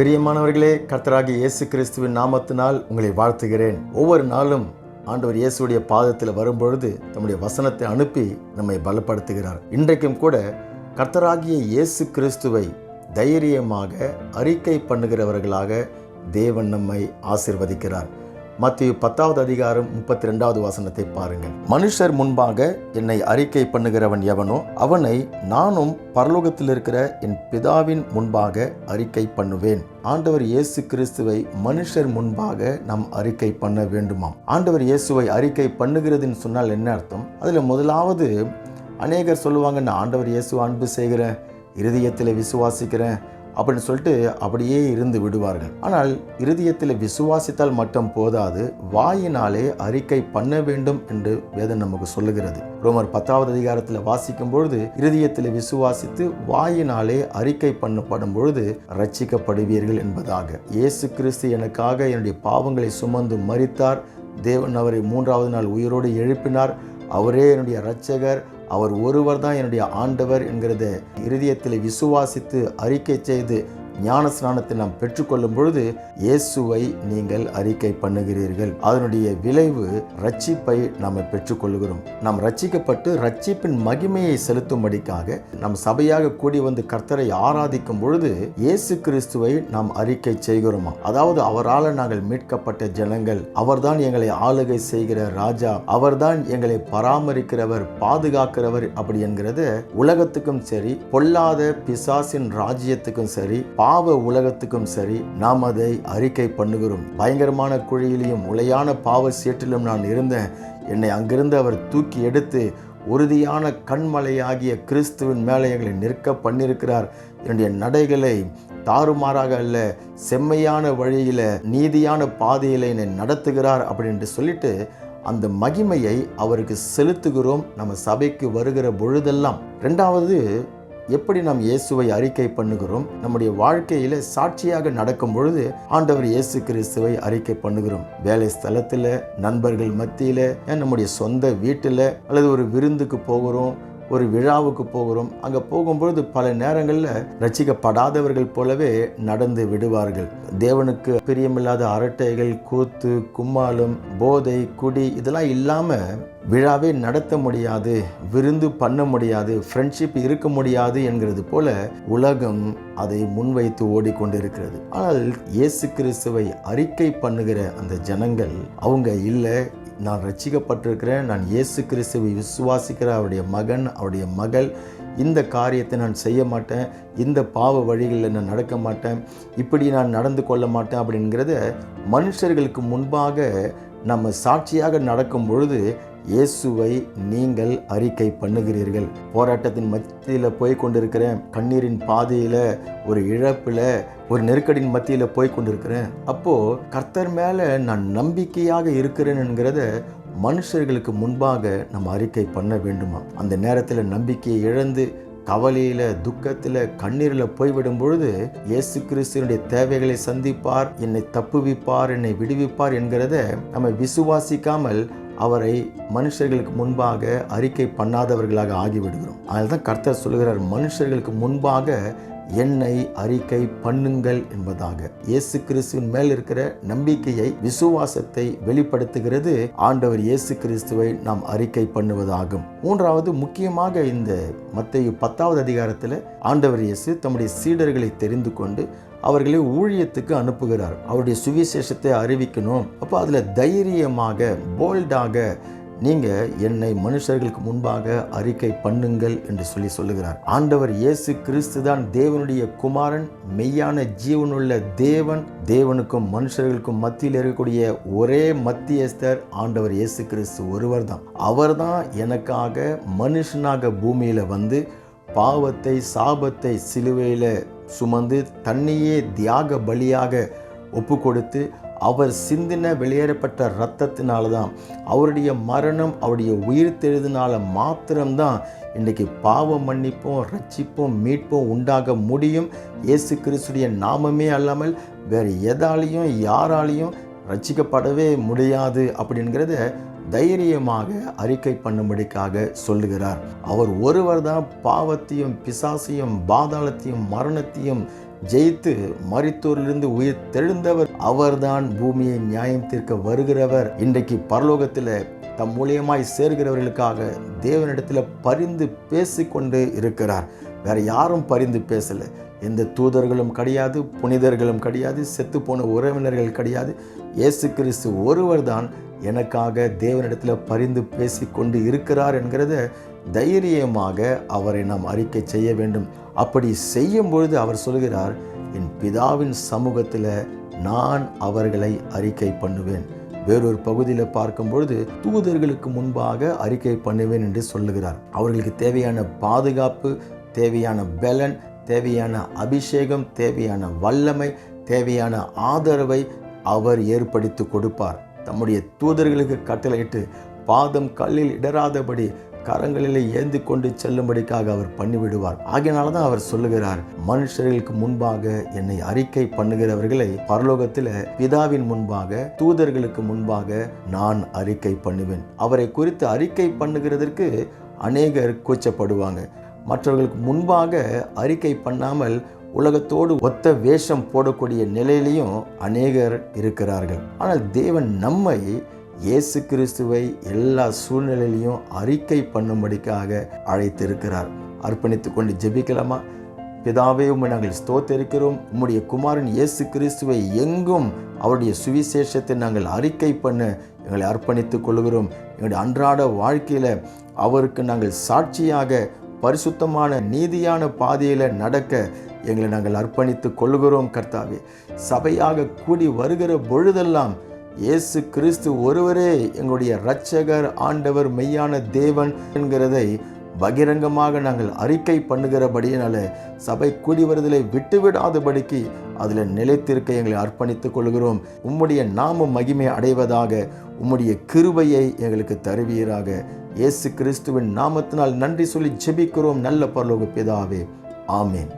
பிரியமானவர்களே கர்த்தராகிய இயேசு கிறிஸ்துவின் நாமத்தினால் உங்களை வாழ்த்துகிறேன். ஒவ்வொரு நாளும் ஆண்டவர் இயேசுடைய பாதத்தில் வரும்பொழுது தம்முடைய வசனத்தை அனுப்பி நம்மை பலப்படுத்துகிறார். இன்றைக்கும் கூட கர்த்தராகிய இயேசு கிறிஸ்துவை தைரியமாக அறிக்கை பண்ணுகிறவர்களாக தேவன் நம்மை ஆசிர்வதிக்கிறார். மத்திய பத்தாவது அதிகாரம் முப்பத்தி ரெண்டாவது வசனத்தை பாருங்கள். மனுஷர் முன்பாக என்னை அறிக்கை பண்ணுகிறவன் எவனோ அவனை நானும் பரலோகத்தில் இருக்கிற என் பிதாவின் முன்பாக அறிக்கை பண்ணுவேன். ஆண்டவர் இயேசு கிறிஸ்துவை மனுஷர் முன்பாக நாம் அறிக்கை பண்ண வேண்டுமாம். ஆண்டவர் இயேசுவை அறிக்கை பண்ணுகிறதுன்னு சொன்னால் என்ன அர்த்தம்? அதில் முதலாவது அநேகர் சொல்லுவாங்க நான் ஆண்டவர் இயேசு அன்பு செய்கிறேன் இருதயத்தில் விசுவாசிக்கிறேன் அப்படின்னு சொல்லிட்டு அப்படியே இருந்து விடுவார்கள். ஆனால் இருதயத்தில் விசுவாசித்தால் மட்டும் போதாது வாயினாலே அறிக்கை பண்ண வேண்டும் என்று வேதம் நமக்கு சொல்லுகிறது. ரோமர் பத்தாவது அதிகாரத்தில் வாசிக்கும் பொழுது இருதயத்தில் விசுவாசித்து வாயினாலே அறிக்கை பண்ணப்படும் பொழுது ரட்சிக்கப்படுவீர்கள் என்பதாக. இயேசு கிறிஸ்து எனக்காக என்னுடைய பாவங்களை சுமந்து மறித்தார் தேவன் அவரை மூன்றாவது நாள் உயிரோடு எழுப்பினார். அவரே என்னுடைய இரட்சகர். அவர் ஒருவர் தான் என்னுடைய ஆண்டவர் என்கிறத. இருதயத்தில் விசுவாசித்து அறிக்கை செய்து ஞான ஸ்நானத்தை நாம் பெற்றுக்கொள்ளும் பொழுது இயேசுவை நீங்கள் அறிக்கை பண்ணுகிறீர்கள். அதனுடைய விளைவு ரட்சிப்பை நாம் பெற்றுக்கொள்கிறோம். நாம் ரட்சிக்கப்பட்டு ரட்சிப்பின் மகிமையை செலுத்தும்படிக்காக நம் சபையாக கூடி வந்து கர்த்தரை ஆராதிக்கும் பொழுது இயேசு கிறிஸ்துவை நாம் அறிக்கை செய்கிறோமா? அதாவது அவரால் நாங்கள் மீட்கப்பட்ட ஜனங்கள் அவர்தான் எங்களை ஆளுகை செய்கிற ராஜா அவர்தான் எங்களை பராமரிக்கிறவர் பாதுகாக்கிறவர் அப்படி என்கிறது உலகத்துக்கும் சரி பொல்லாத பிசாசின் ராஜ்யத்துக்கும் சரி பாவ உலகத்துக்கும் சரி நாம் அதை அறிக்கை பண்ணுகிறோம். பயங்கரமான குழியிலையும் உலையான பாவ சேற்றிலும் நான் இருந்தேன். என்னை அங்கிருந்து அவர் தூக்கி எடுத்து உறுதியான கண்மலையாகிய கிறிஸ்துவின் மேலே எங்களை நிற்க பண்ணியிருக்கிறார். என்னுடைய நடைகளை தாறுமாறாக அல்ல செம்மையான வழியில் நீதியான பாதையில் என்னை நடத்துகிறார் அப்படின்ட்டு சொல்லிட்டு அந்த மகிமையை அவருக்கு செலுத்துகிறோம். நம்ம சபைக்கு வருகிற பொழுதெல்லாம். ரெண்டாவது எப்படி நாம் இயேசுவை அறிக்கை பண்ணுகிறோம்? நம்முடைய வாழ்க்கையில் சாட்சியாக நடக்கும் பொழுது ஆண்டவர் இயேசு கிறிஸ்துவை அறிக்கை பண்ணுகிறோம். வேலை ஸ்தலத்தில் நண்பர்கள் மத்தியில் நம்முடைய சொந்த வீட்டில் அல்லது ஒரு விருந்துக்கு போகிறோம். ஒரு விழாவுக்கு போகிறோம். அங்கே போகும்பொழுது பல நேரங்களில் ரசிக்கப்படாதவர்கள் போலவே நடந்து விடுவார்கள். தேவனுக்கு பிரியமில்லாத அரட்டைகள் கூத்து கும்மாலும் போதை குடி இதெல்லாம் இல்லாமல் விழாவே நடத்த முடியாது விருந்து பண்ண முடியாது ஃப்ரெண்ட்ஷிப் இருக்க முடியாது என்கிறது போல உலகம் அதை முன்வைத்து ஓடிக்கொண்டிருக்கிறது. ஆனால் இயேசு கிறிஸ்துவை அறிக்கை பண்ணுகிற அந்த ஜனங்கள் அவங்க இல்லை நான் ரட்சிக்கப்பட்டிருக்கிறேன் நான் இயேசு கிறிஸ்துவை விசுவாசிக்கிற அவருடைய மகன் அவருடைய மகள். இந்த காரியத்தை நான் செய்ய மாட்டேன் இந்த பாவ வழிகளில் நான் நடக்க மாட்டேன் இப்படி நான் நடந்து கொள்ள மாட்டேன் அப்படிங்கிறத மனுஷர்களுக்கு முன்பாக நம்ம சாட்சியாக நடக்கும் பொழுது இயேசுவை நீங்கள் அறிக்கை பண்ணுகிறீர்கள். போராட்டத்தின் மத்தியில் போய் கொண்டிருக்கிறேன். கண்ணீரின் பாதையில் ஒரு இழப்பில் ஒரு நெருக்கடியின் மத்தியில் போய் கொண்டிருக்கிறேன். அப்போது கர்த்தர் மேலே நான் நம்பிக்கையாக இருக்கிறேன் என்கிறத மனுஷர்களுக்கு முன்பாக நம்ம அறிக்கை பண்ண வேண்டுமா? அந்த நேரத்தில் நம்பிக்கையை இழந்து கவலையில் துக்கத்தில் கண்ணீரில் போய்விடும் பொழுது இயேசு கிறிஸ்துவனுடைய தேவைகளை சந்திப்பார் என்னை தப்புவிப்பார் என்னை விடுவிப்பார் என்கிறத நம்ம விசுவாசிக்காமல் அவரை மனுஷர்களுக்கு முன்பாக அறிக்கை பண்ணாதவர்களாக ஆகிவிடுகிறோம். அதனால தான் கர்த்தர் சொல்கிறார் மனுஷர்களுக்கு முன்பாக என்னை அறிக்கை பண்ணுங்கள் என்பதாக. இயேசு கிறிஸ்துவின் மேல் இருக்கிற நம்பிக்கையை விசுவாசத்தை வெளிப்படுத்துகிறது ஆண்டவர் இயேசு கிறிஸ்துவை நாம் அறிக்கை பண்ணுவதாகும். மூன்றாவது முக்கியமாக இந்த மத்திய பத்தாவது அதிகாரத்தில் ஆண்டவர் இயேசு தம்முடைய சீடர்களை தெரிந்து கொண்டு அவர்களை ஊழியத்துக்கு அனுப்புகிறார். அவருடைய சுவிசேஷத்தை அறிவிக்கணும். அப்போ அதில் தைரியமாக போல்டாக நீங்கள் என்னை மனுஷர்களுக்கு முன்பாக அறிக்கை பண்ணுங்கள் என்று சொல்லி சொல்லுகிறார். ஆண்டவர் இயேசு கிறிஸ்து தான் தேவனுடைய குமாரன் மெய்யான ஜீவனுள்ள தேவன். தேவனுக்கும் மனுஷர்களுக்கும் மத்தியில் இருக்கக்கூடிய ஒரே மத்தியஸ்தர் ஆண்டவர் இயேசு கிறிஸ்து ஒருவர் தான். அவர் தான் எனக்காக மனுஷனாக பூமியில் வந்து பாவத்தை சாபத்தை சிலுவையில் சுமந்து தன்னையே தியாக பலியாக ஒப்பு கொடுத்து அவர் சிந்தின வெளியேறப்பட்ட இரத்தத்தினால தான் அவருடைய மரணம் அவருடைய உயிர் தெழுதினால மாத்திரம்தான் இன்றைக்கி பாவம் மன்னிப்பும் ரட்சிப்பும் மீட்பும் உண்டாக முடியும். இயேசு கிறிஸ்துடைய நாமமே அல்லாமல் வேறு எதாலையும் யாராலையும் ரட்சிக்கப்படவே முடியாது அப்படிங்கிறத தைரியமாக அறிக்கை பண்ணும்படிக்காக சொல்லுகிறார். அவர் ஒருவர் தான் பாவத்தையும் பிசாசையும் பாதாளத்தையும் மரணத்தையும் ஜெயித்து மரித்தோரிலிருந்து உயிர் தெழுந்தவர். அவர்தான் பூமியை நியாயம் தீர்க்க வருகிறவர். இன்றைக்கு பரலோகத்தில் தம் மூலியமாய் சேர்கிறவர்களுக்காக தேவனிடத்தில் பரிந்து பேசிக்கொண்டு இருக்கிறார். வேற யாரும் பரிந்து பேசலை. எந்த தூதர்களும் கிடையாது புனிதர்களும் கிடையாது செத்துப்போன உறவினர்கள் கிடையாது. இயேசு கிறிஸ்து ஒருவர் தான் எனக்காக தேவனிடத்தில் பரிந்து பேசிக்கொண்டு இருக்கிறார் என்கிறத தைரியமாக அவரை நாம் அறிக்கை செய்ய வேண்டும். அப்படி செய்யும் பொழுது அவர் சொல்கிறார் என் பிதாவின் சமூகத்தில் நான் அவர்களை அறிக்கை பண்ணுவேன். வேறொரு பகுதியில் பார்க்கும் பொழுது தூதர்களுக்கு முன்பாக அறிக்கை பண்ணுவேன் என்று சொல்லுகிறார். அவர்களுக்கு தேவையான பாதுகாப்பு தேவையான பலன் தேவையான அபிஷேகம் தேவையான வல்லமை தேவையான ஆதரவை அவர் ஏற்படுத்தி கொடுப்பார். தம்முடைய தூதர்களுக்கு கட்டளையிட்டு பாதம் கல்லில் இடராதபடி கரங்களிலே ஏந்தி கொண்டு செல்லும்படிக்காக அவர் பண்ணிவிடுவார். ஆகையினால தான் அவர் சொல்லுகிறார் மனுஷர்களுக்கு முன்பாக என்னை அறிக்கை பண்ணுகிறவர்களை பரலோகத்தில் பிதாவின் முன்பாக தூதர்களுக்கு முன்பாக நான் அறிக்கை பண்ணுவேன். அவரை குறித்து அறிக்கை பண்ணுகிறதற்கு அநேகர் கூச்சப்படுவாங்க. மற்றவர்களுக்கு முன்பாக அறிக்கை பண்ணாமல் உலகத்தோடு ஒத்த வேஷம் போடக்கூடிய நிலையிலையும் அநேகர் இருக்கிறார்கள். ஆனால் தேவன் நம்மை இயேசு கிறிஸ்துவை எல்லா சூழ்நிலையிலையும் அறிக்கை பண்ணும்படிக்காக அழைத்திருக்கிறார். அர்ப்பணித்து கொண்டு ஜெபிக்கலாமா? பிதாவே உம்மை நாங்கள் ஸ்தோத்தரிக்கிறோம். உம்முடைய குமாரன் இயேசு கிறிஸ்துவை எங்கும் அவருடைய சுவிசேஷத்தை நாங்கள் அறிக்கை பண்ண எங்களை அர்ப்பணித்துக் கொள்கிறோம். எங்களுடைய அன்றாட வாழ்க்கையில் அவருக்கு நாங்கள் சாட்சியாக பரிசுத்தமான நீதியான பாதையில் நடக்க எங்களை நாங்கள் அர்ப்பணித்து கொள்கிறோம் கர்த்தாவே. சபையாக கூடி வருகிற பொழுதெல்லாம் இயேசு கிறிஸ்து ஒருவரே எங்களுடைய இரட்சகர் ஆண்டவர் மெய்யான தேவன் என்கிறதை பகிரங்கமாக நாங்கள் அறிக்கை பண்ணுகிறபடியினால சபை கூடி வருதலை விட்டுவிடாதபடிக்கு அதில் நிலைத்திருக்க எங்களை அர்ப்பணித்துக் கொள்கிறோம். உம்முடைய நாம மகிமை அடைவதாக உம்முடைய கிருபையை எங்களுக்கு தருவீராக. இயேசு கிறிஸ்துவின் நாமத்தினால் நன்றி சொல்லி ஜெபிக்கிறோம். நல்ல பரலோக பிதாவே. ஆமேன்.